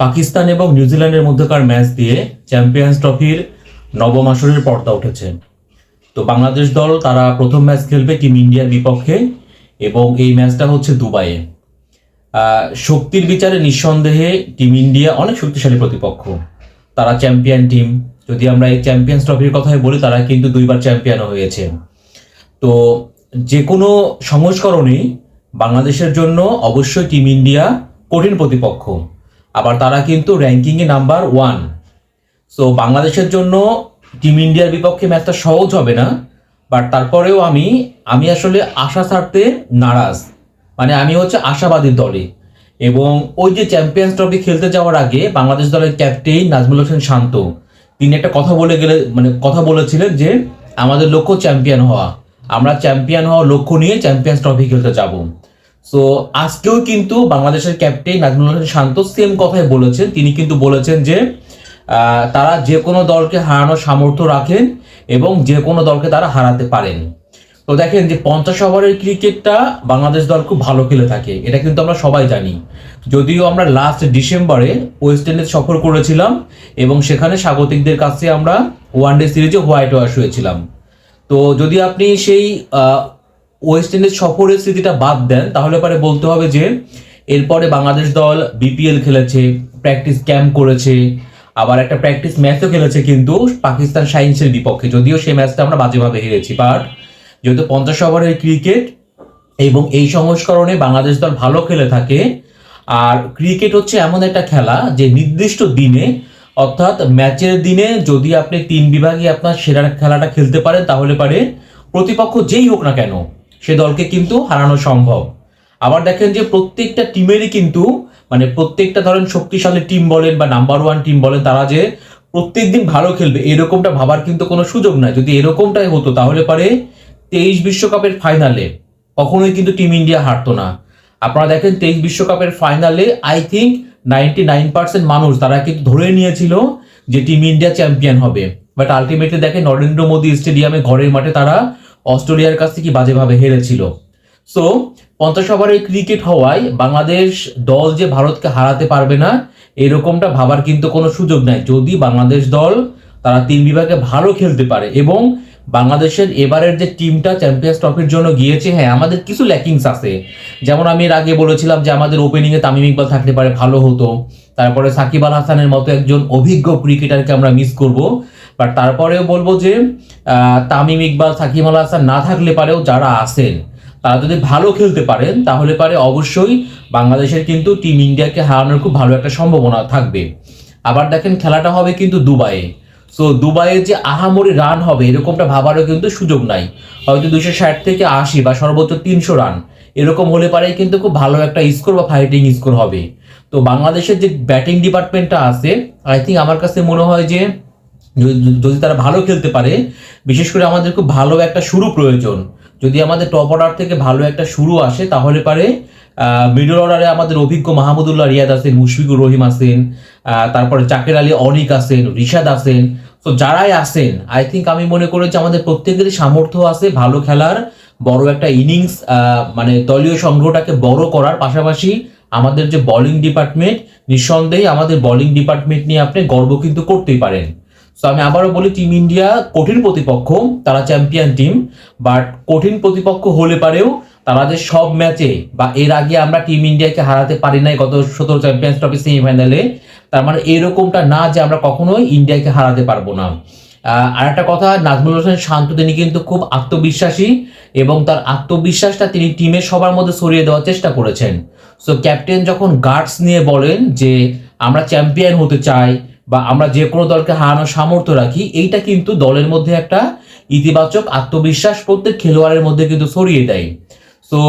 পাকিস্তান এবং নিউজিল্যান্ডের মধ্যকার ম্যাচ দিয়ে চ্যাম্পিয়ন্স ট্রফির নবম আসরের পর্দা উঠেছে। তো বাংলাদেশ দল, তারা প্রথম ম্যাচ খেলবে টিম ইন্ডিয়ার বিপক্ষে এবং এই ম্যাচটা হচ্ছে দুবাইয়ে। শক্তির বিচারে নিঃসন্দেহে টিম ইন্ডিয়া অনেক শক্তিশালী প্রতিপক্ষ। তারা চ্যাম্পিয়ন টিম। যদি আমরা এই চ্যাম্পিয়ন্স ট্রফির কথাই বলি, তারা কিন্তু দুইবার চ্যাম্পিয়ন হয়েছে। তো যে কোনো সংস্করণেই বাংলাদেশের জন্য অবশ্যই টিম ইন্ডিয়া কঠিন প্রতিপক্ষ। আবার তারা কিন্তু র্যাঙ্কিংয়ে নাম্বার ওয়ান সো বাংলাদেশের জন্য টিম ইন্ডিয়ার বিপক্ষে ম্যাচটা সহজ হবে না। বাট তারপরেও আমি আমি আসলে আশা ছাড়তে নারাজ। মানে আমি হচ্ছে আশাবাদী দলে। এবং ওই যে চ্যাম্পিয়ন্স ট্রফি খেলতে যাওয়ার আগে বাংলাদেশ দলের ক্যাপ্টেন নাজমুল হোসেন শান্ত, তিনি একটা কথা বলে গেলে মানে কথা বলেছিলেন যে, আমাদের লক্ষ্য চ্যাম্পিয়ন হওয়া। আমরা চ্যাম্পিয়ন হওয়ার লক্ষ্য নিয়ে চ্যাম্পিয়ন্স ট্রফি খেলতে যাব। সো আজকেও কিন্তু বাংলাদেশের ক্যাপ্টেন নাজমুল হোসেন শান্ত সেম কথাই বলেছেন। তিনি কিন্তু বলেছেন যে তারা যে কোনো দলকে হারানোর সামর্থ্য রাখেন এবং যে কোনো দলকে তারা হারাতে পারেন। তো দেখেন যে পঞ্চাশ ওভারের ক্রিকেটটা বাংলাদেশ দল খুব ভালো খেলে থাকে। এটা কিন্তু আমরা সবাই জানি। যদিও আমরা লাস্ট ডিসেম্বরে ওয়েস্ট ইন্ডিজ সফর করেছিলাম এবং সেখানে স্বাগতিকদের কাছে আমরা ওয়ানডে সিরিজে হোয়াইট ওয়াশ হয়েছিলাম। তো যদি আপনি সেই ওয়েস্ট ইন্ডিজ সফরের স্মৃতিটা বাদ দেন, তাহলে পরে বলতে হবে যে এরপরে বাংলাদেশ দল বিপিএল খেলেছে প্র্যাকটিস ক্যাম্প করেছে, আবার একটা প্র্যাকটিস ম্যাচও খেলেছে কিন্তু পাকিস্তান সাইন্সের বিপক্ষে। যদিও সেই ম্যাচটা আমরা বাজেভাবে হেরেছি বাট যেহেতু পঞ্চাশ ওভারের ক্রিকেট এবং এই সংস্করণে বাংলাদেশ দল ভালো খেলে থাকে, আর ক্রিকেট হচ্ছে এমন একটা খেলা যে নির্দিষ্ট দিনে, অর্থাৎ ম্যাচের দিনে যদি আপনি তিন বিভাগে আপনার সেরা খেলাটা খেলতে পারেন, তাহলে পারে প্রতিপক্ষ যেই হোক না কেন সে দলকে কিন্তু হারানো সম্ভব। আবার দেখেন যে প্রত্যেকটা টিমেরই কিন্তু মানে প্রত্যেকটা ধরেন শক্তিশালী টিম বলেন বা নাম্বার ওয়ান টিম বলেন, তারা যে প্রত্যেক দিন ভালো খেলবে, এরকমটা ভাবার কিন্তু কোনো সুযোগ নাই। যদি এরকমটাই হতো, তাহলে পারে তেইশ বিশ্বকাপের ফাইনালে কখনোই কিন্তু টিম ইন্ডিয়া হারতো না। আপনারা দেখেন তেইশ বিশ্বকাপের ফাইনালে I think ninety nine percent মানুষ তারা কিন্তু ধরে নিয়েছিল যে টিম ইন্ডিয়া চ্যাম্পিয়ন হবে। বাট আলটিমেটলি দেখেন নরেন্দ্র মোদী স্টেডিয়ামে ঘরের মাঠে তারা অস্ট্রেলিয়ার কাছ থেকে বাজেভাবে হেরেছিল। সো পঞ্চাশ ওভারের ক্রিকেট হওয়ায় বাংলাদেশ দল যে ভারতকে হারাতে পারবে না, এরকমটা ভাবার কিন্তু কোনো সুযোগ নাই। যদি বাংলাদেশ দল তারা তিন বিভাগে ভালো খেলতে পারে এবং বাংলাদেশের এবারের যে টিমটা চ্যাম্পিয়ন্স ট্রফির জন্য গিয়েছে হ্যাঁ আমাদের কিছু ল্যাকিংস আছে। যেমন আমি এর আগে বলেছিলাম যে আমাদের ওপেনিংয়ে তামিম ইকবাল থাকতে পারে, ভালো হতো। তারপরে সাকিব আল হাসানের মতো একজন অভিজ্ঞ ক্রিকেটারকে আমরা মিস করব। বাট তারপরেও বলব যে তামিম ইকবাল, সাকিব আল হাসান না থাকলে পারেও যারা আসেন তারা যদি ভালো খেলতে পারেন, তাহলে পারে অবশ্যই। বাংলাদেশের কিন্তু টিম ইন্ডিয়াকে হারানোর খুব ভালো একটা সম্ভাবনা থাকবে। আবার দেখেন খেলাটা হবে কিন্তু দুবাইয়ে। সো দুবাইয়ে যে আহামরি রান হবে, এরকমটা ভাবারও কিন্তু সুযোগ নাই। হয়তো দুশো ষাট থেকে আশি বা সর্বোচ্চ তিনশো রান এরকম হলে পারেই কিন্তু খুব ভালো একটা স্কোর বা ফাইটিং স্কোর হবে। তো বাংলাদেশের যে ব্যাটিং ডিপার্টমেন্টটা আছে আই থিঙ্ক আমার কাছে মনে হয় যে, যদি তারা ভালো খেলতে পারে, বিশেষ করে আমাদের খুব ভালো একটা শুরু প্রয়োজন। যদি আমাদের টপ অর্ডার থেকে ভালো একটা শুরু আসে, তাহলে পারে মিডল অর্ডারে আমাদের অভিজ্ঞ মাহমুদুল্লাহ রিয়াদ আছেন, মুশফিকুর রহিম আছেন তারপরে জাকের আলী অনিক আছেন, রিশাদ আছেন। তো যারাই আছেন আই থিঙ্ক আমি মনে করি যে আমাদের প্রত্যেকেরই সামর্থ্য আছে ভালো খেলার বড় একটা ইনিংস মানে দলীয় সংগ্রহটাকে বড় করার পাশাপাশি আমাদের যে বোলিং ডিপার্টমেন্ট নিঃসন্দেহে আমাদের বোলিং ডিপার্টমেন্ট নিয়ে আপনি গর্ব কিন্তু করতেই পারেন। সো আমি আবারও বলি টিম ইন্ডিয়া কঠিন প্রতিপক্ষ, তারা চ্যাম্পিয়ন টিম বাট কঠিন প্রতিপক্ষ হলে পারেও তারা যে সব ম্যাচে বা এর আগে আমরা টিম ইন্ডিয়াকে হারাতে পারি নাই গত সতেরো চ্যাম্পিয়ন্স ট্রফি সেমিফাইনালে তার মানে এরকমটা না যে আমরা কখনোই ইন্ডিয়াকে হারাতে পারব না। আর একটা কথা, নাজমুল হোসেন শান্ত, তিনি কিন্তু খুব আত্মবিশ্বাসী এবং তার আত্মবিশ্বাসটা তিনি টিমের সবার মধ্যে সরিয়ে দেওয়ার চেষ্টা করেছেন। সো ক্যাপ্টেন যখন গার্ডস নিয়ে বলেন যে, আমরা চ্যাম্পিয়ন হতে চাই বা আমরা যে কোনো দলকে হারানোর সামর্থ্য রাখি, এইটা কিন্তু দলের মধ্যে একটা ইতিবাচক আত্মবিশ্বাস প্রত্যেক খেলোয়াড়ের মধ্যে কিন্তু ছড়িয়ে দেয়। সো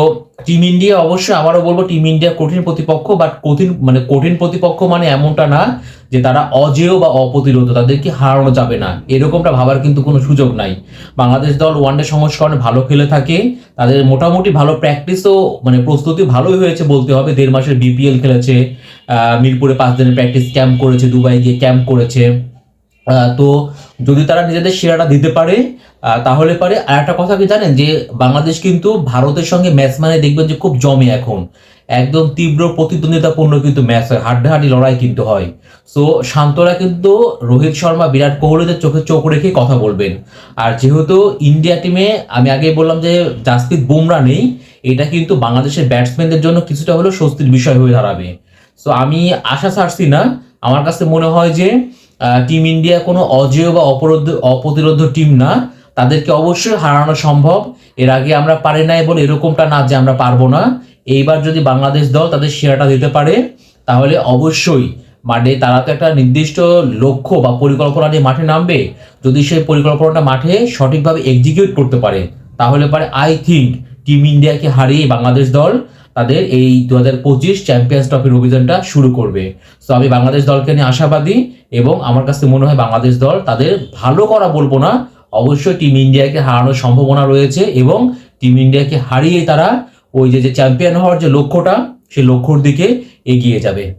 টিম ইন্ডিয়া অবশ্যই আবারও বলব টিম ইন্ডিয়া কঠিন প্রতিপক্ষ বাট কঠিন মানে কঠিন প্রতিপক্ষ মানে এমনটা না যে তারা অজেয় বা অপ্রতিরোধ, তাদেরকে হারানো যাবে না। এরকমটা ভাবার কিন্তু কোনো সুযোগ নাই। বাংলাদেশ দল ওয়ানডে সংস্করণে ভালো খেলে থাকে, তাদের মোটামুটি ভালো প্র্যাকটিসও মানে প্রস্তুতি ভালোই হয়েছে বলতে হবে। দেড় মাসের বিপিএল খেলেছে মিরপুরে পাঁচ দিনের প্র্যাকটিস ক্যাম্প করেছে, দুবাই গিয়ে ক্যাম্প করেছে। তো যদি তারা নিজেদের সেরাটা দিতে পারে তাহলে পরে। আর একটা কথা কি জানেন, যে বাংলাদেশ কিন্তু ভারতের সঙ্গে ম্যাচ মানে দেখবেন যে খুব জমে এখন। একদম তীব্র প্রতিদ্বন্দ্বিতাপূর্ণ কিন্তু ম্যাচ হয়, হাড্ডাহাড্ডি লড়াই কিন্তু হয়। সো শান্তরা কিন্তু রোহিত শর্মা, বিরাট কোহলিদের চোখে চোখ রেখে কথা বলবেন। আর যেহেতু ইন্ডিয়া টিমে আমি আগে বললাম যে জাসপ্রীত বুমরা নেই, এটা কিন্তু বাংলাদেশের ব্যাটসম্যানদের জন্য কিছুটা হলেও স্বস্তির বিষয় হয়ে দাঁড়াবে। সো আমি আশা ছাড়ছি না। আমার কাছে মনে হয় যে টিম ইন্ডিয়া কোনো অজেয় বা অপরোধ অপ্রতিরোধ টিম না। তাদেরকে অবশ্যই হারানো সম্ভব। এর আগে আমরা পারি নাই বলে এরকমটা না যে আমরা পারব না। এইবার যদি বাংলাদেশ দল তাদের সেরাটা দিতে পারে, তাহলে অবশ্যই মানে তারা তো একটা নির্দিষ্ট লক্ষ্য বা পরিকল্পনা নিয়ে মাঠে নামবে। যদি সেই পরিকল্পনাটা মাঠে সঠিকভাবে এক্সিকিউট করতে পারে, তাহলে পারে আই থিঙ্ক টিম ইন্ডিয়াকে হারিয়ে বাংলাদেশ দল তাদের এই দু হাজার পঁচিশ চ্যাম্পিয়ন্স ট্রফির অভিযানটা শুরু করবে। তো আমি বাংলাদেশ দলকে নিয়ে আশাবাদী এবং আমার কাছে মনে হয় বাংলাদেশ দল তাদের ভালো করা বলব না অবশ্যই টিম ইন্ডিয়াকে হারানোর সম্ভাবনা রয়েছে এবং টিম ইন্ডিয়াকে হারিয়ে তারা ওই যে যে চ্যাম্পিয়ন হওয়ার যে লক্ষ্যটা, সেই লক্ষ্যর দিকে এগিয়ে যাবে।